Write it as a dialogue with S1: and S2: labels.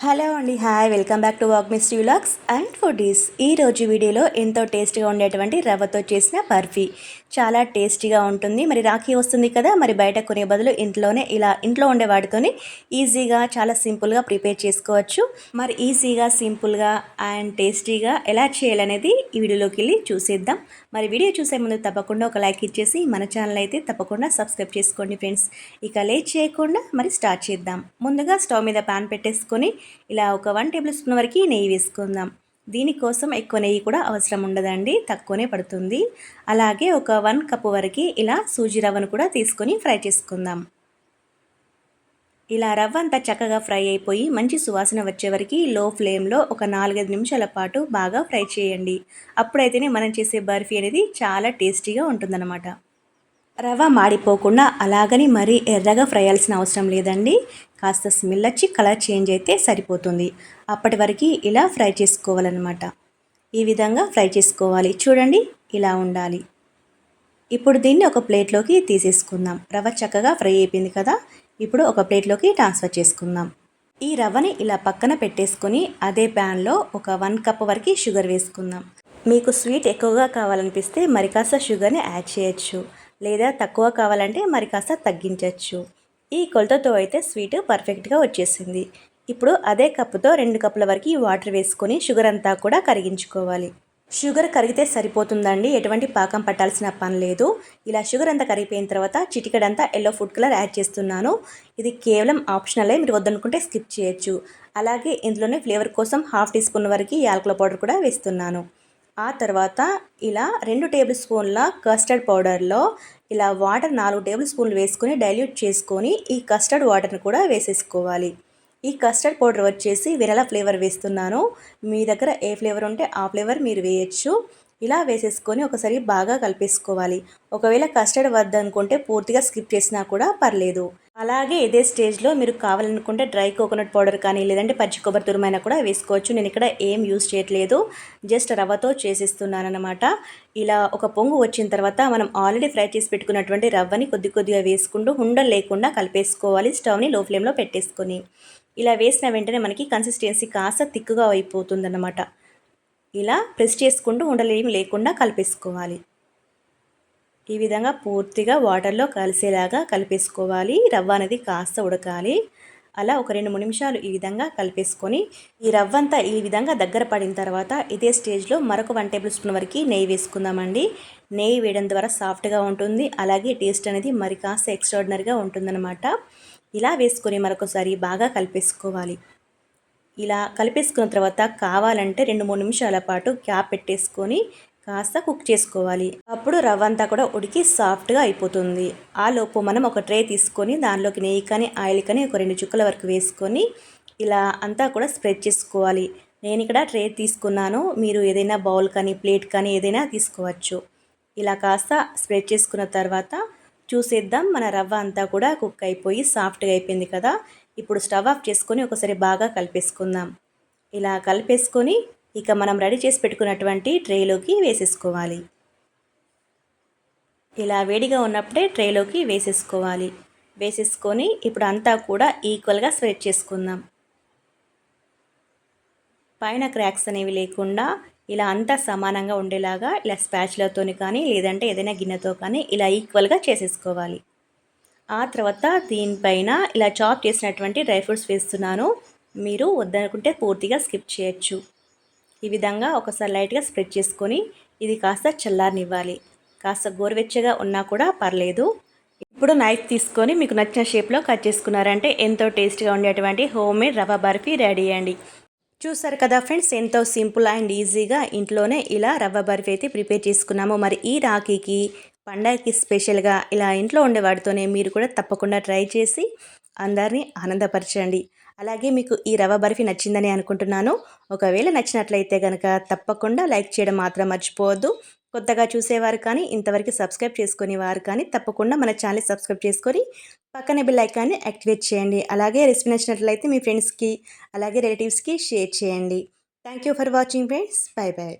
S1: Hello అండి hi. Welcome back to walk miss vlogs and foodies ఈ రోజు వీడియోలో ఎంతో టేస్టీగా ఉండేటువంటి రవ్వతో చేసిన బర్ఫీ. చాలా టేస్టీగా ఉంటుంది. మరి రాఖీ వస్తుంది కదా మరి బయట కొనే బదులు ఇంట్లోనే ఇలా ఇంట్లో ఉండే వాటితోనే ఈజీగా చాలా సింపుల్గా ప్రిపేర్ చేసుకోవచ్చు. మరి ఈజీగా సింపుల్గా అండ్ టేస్టీగా ఎలా చేయాలనేది ఈ వీడియోలోకి వెళ్ళి చూసేద్దాం. మరి వీడియో చూసే ముందు తప్పకుండా ఒక లైక్ ఇచ్చేసి మన ఛానల్ అయితే తప్పకుండా సబ్స్క్రైబ్ చేసుకోండి ఫ్రెండ్స్. ఇక లేట్ చేయకుండా మరి స్టార్ట్ చేద్దాం. ముందుగా స్టవ్ మీద ప్యాన్ పెట్టేసుకొని ఇలా ఒక వన్ టేబుల్ స్పూన్ వరకు నెయ్యి వేసుకుందాం. దీనికోసం ఎక్కువ నెయ్యి కూడా అవసరం ఉండదండి తక్కువనే పడుతుంది. అలాగే ఒక వన్ కప్ వరకు ఇలా సూజీ రవ్వను కూడా తీసుకొని ఫ్రై చేసుకుందాం. ఇలా రవ్వ అంతా చక్కగా ఫ్రై అయిపోయి మంచి సువాసన వచ్చే వరకు లో ఫ్లేమ్లో ఒక నాలుగైదు నిమిషాల పాటు బాగా ఫ్రై చేయండి. అప్పుడైతేనే మనం చేసే బర్ఫీ అనేది చాలా టేస్టీగా ఉంటుందన్నమాట. రవ్వ మాడిపోకుండా అలాగని మరీ ఎర్రగా ఫ్రై అయ్యాల్సిన అవసరం లేదండి. కాస్త స్మెల్ వచ్చి కలర్ చేంజ్ అయితే సరిపోతుంది. అప్పటి వరకు ఇలా ఫ్రై చేసుకోవాలన్నమాట. ఈ విధంగా ఫ్రై చేసుకోవాలి. చూడండి ఇలా ఉండాలి. ఇప్పుడు దీన్ని ఒక ప్లేట్లోకి తీసేసుకుందాం. రవ్వ చక్కగా ఫ్రై అయిపోయింది కదా? ఇప్పుడు ఒక ప్లేట్లోకి ట్రాన్స్ఫర్ చేసుకుందాం. ఈ రవ్వని ఇలా పక్కన పెట్టేసుకొని అదే ప్యాన్లో ఒక వన్ కప్ వరకు షుగర్ వేసుకుందాం. మీకు స్వీట్ ఎక్కువగా కావాలనిపిస్తే మరి కాస్త షుగర్ని యాడ్ చేయొచ్చు. లేదా తక్కువ కావాలంటే మరి కాస్త తగ్గించవచ్చు ఈ కొలతతో అయితే స్వీట్ పర్ఫెక్ట్గా వచ్చేసింది. ఇప్పుడు అదే కప్పుతో రెండు కప్పుల వరకు వాటర్ వేసుకొని షుగర్ అంతా కూడా కరిగించుకోవాలి. షుగర్ కరిగితే సరిపోతుందండి. ఎటువంటి పాకం పట్టాల్సిన పని లేదు. ఇలా షుగర్ అంతా కరిగిపోయిన తర్వాత చిటికడంతా ఎల్లో ఫుడ్ కలర్ యాడ్ చేస్తున్నాను. ఇది కేవలం ఆప్షనలే. మీరు వద్దనుకుంటే స్కిప్ చేయొచ్చు. అలాగే ఇందులోనే ఫ్లేవర్ కోసం హాఫ్ టీ స్పూన్ వరకు యాలకుల పౌడర్ కూడా వేస్తున్నాను. ఆ తర్వాత ఇలా రెండు టేబుల్ స్పూన్ల కస్టర్డ్ పౌడర్లో ఇలా వాటర్ నాలుగు టేబుల్ స్పూన్లు వేసుకొని డైల్యూట్ చేసుకొని ఈ కస్టర్డ్ వాటర్ని కూడా వేసేసుకోవాలి. ఈ కస్టర్డ్ పౌడర్ వచ్చేసి వెనలా ఫ్లేవర్ వేస్తున్నాను. మీ దగ్గర ఏ ఫ్లేవర్ ఉంటే ఆ ఫ్లేవర్ మీరు వేయచ్చు. ఇలా వేసేసుకొని ఒకసారి బాగా కలిపేసుకోవాలి. ఒకవేళ కస్టర్డ్ వద్దనుకుంటే పూర్తిగా స్కిప్ చేసినా కూడా పర్లేదు. అలాగే ఇదే స్టేజ్లో మీరు కావాలనుకుంటే డ్రై కోకోనట్ పౌడర్ కానీ లేదంటే పచ్చి కొబ్బరి తురుమైనా కూడా వేసుకోవచ్చు. నేను ఇక్కడ ఏం యూస్ చేయట్లేదు. జస్ట్ రవ్వతో చేసేస్తున్నానమాట అనమాట ఇలా ఒక పొంగు వచ్చిన తర్వాత మనం ఆల్రెడీ ఫ్రై చేసి పెట్టుకున్నటువంటి రవ్వని కొద్ది కొద్దిగా వేసుకుంటూ ఉండలు లేకుండా కలిపేసుకోవాలి స్టవ్ని లో ఫ్లేమ్లో పెట్టేసుకొని. ఇలా వేసిన వెంటనే మనకి కన్సిస్టెన్సీ కాస్త తిక్కుగా అయిపోతుందన్నమాట. ఇలా ప్రెస్ చేసుకుంటూ ఉండలేమి లేకుండా కలిపేసుకోవాలి. ఈ విధంగా పూర్తిగా వాటర్లో కలిసేలాగా కలిపేసుకోవాలి. రవ్వ అనేది కాస్త ఉడకాలి. అలా ఒక రెండు మూడు నిమిషాలు ఈ విధంగా కలిపేసుకొని ఈ రవ్వ అంతా ఈ విధంగా దగ్గర పడిన తర్వాత ఇదే స్టేజ్లో మరొక వన్ టేబుల్ స్పూన్ వరకు నెయ్యి వేసుకుందామండి. నెయ్యి వేయడం ద్వారా సాఫ్ట్గా ఉంటుంది. అలాగే టేస్ట్ అనేది మరి కాస్త ఎక్స్ట్రాడినరీగా ఉంటుందన్నమాట. ఇలా వేసుకొని మరొకసారి బాగా కలిపేసుకోవాలి. ఇలా కలిపేసుకున్న తర్వాత కావాలంటే రెండు మూడు నిమిషాల పాటు క్యాప్ పెట్టేసుకొని కాస్త కుక్ చేసుకోవాలి. అప్పుడు రవ్వ అంతా కూడా ఉడికి సాఫ్ట్గా అయిపోతుంది. ఆ లోపు మనం ఒక ట్రే తీసుకొని దానిలోకి నెయ్యి కానీ ఆయిల్ కానీ ఒక రెండు చుక్కల వరకు వేసుకొని ఇలా అంతా కూడా స్ప్రెడ్ చేసుకోవాలి. నేను ఇక్కడ ట్రే తీసుకున్నాను. మీరు ఏదైనా బౌల్ కానీ ప్లేట్ కానీ ఏదైనా తీసుకోవచ్చు. ఇలా కాస్త స్ప్రెడ్ చేసుకున్న తర్వాత చూసేద్దాం. మన రవ్వ అంతా కూడా కుక్ అయిపోయి సాఫ్ట్గా అయిపోయింది కదా. ఇప్పుడు స్టవ్ ఆఫ్ చేసుకొని ఒకసారి బాగా కలిపేసుకుందాం. ఇలా కలిపేసుకొని ఇక మనం రెడీ చేసి పెట్టుకున్నటువంటి ట్రేలోకి వేసేసుకోవాలి. ఇలా వేడిగా ఉన్నప్పుడే ట్రేలోకి వేసేసుకోవాలి. వేసేసుకొని ఇప్పుడు అంతా కూడా ఈక్వల్గా స్ప్రెడ్ చేసుకుందాం. పైన క్రాక్స్ అనేవి లేకుండా ఇలా అంతా సమానంగా ఉండేలాగా ఇలా స్పాచ్లతో కానీ లేదంటే ఏదైనా గిన్నెతో కానీ ఇలా ఈక్వల్గా చేసేసుకోవాలి. ఆ తర్వాత దీనిపైన ఇలా చాప్ చేసినటువంటి డ్రై ఫ్రూట్స్ వేస్తున్నాను. మీరు వద్దనుకుంటే పూర్తిగా స్కిప్ చేయొచ్చు. ఈ విధంగా ఒకసారి లైట్గా స్ప్రెడ్ చేసుకొని ఇది కాస్త చల్లారనివ్వాలి. కాస్త గోరువెచ్చగా ఉన్నా కూడా పర్లేదు. ఇప్పుడు నైఫ్ తీసుకొని మీకు నచ్చిన షేప్లో కట్ చేసుకున్నారంటే ఎంతో టేస్ట్గా ఉండేటువంటి హోమ్ మేడ్ రవ్వ బర్ఫీ రెడీ అయ్యండి చూసారు కదా ఫ్రెండ్స్ ఎంతో సింపుల్ అండ్ ఈజీగా ఇంట్లోనే ఇలా రవ్వ బర్ఫీ అయితే ప్రిపేర్ చేసుకున్నాము. మరి ఈ రాఖీకి పండగకి స్పెషల్గా ఇలా ఇంట్లో ఉండేవాడితోనే మీరు కూడా తప్పకుండా ట్రై చేసి అందరినీ ఆనందపరచండి. అలాగే మీకు ఈ రవ్వ బర్ఫీ నచ్చిందని అనుకుంటున్నాను. ఒకవేళ నచ్చినట్లయితే కనుక తప్పకుండా లైక్ చేయడం మాత్రం మర్చిపోవద్దు. కొత్తగా చూసేవారు కానీ ఇంతవరకు సబ్స్క్రైబ్ చేసుకునేవారు కానీ తప్పకుండా మన ఛానల్ సబ్స్క్రైబ్ చేసుకొని పక్కనే బిల్ ఐకాన్ని యాక్టివేట్ చేయండి. అలాగే రెసిపీ నచ్చినట్లయితే మీ ఫ్రెండ్స్కి అలాగే రిలేటివ్స్కి షేర్ చేయండి. Thank you for watching friends. Bye bye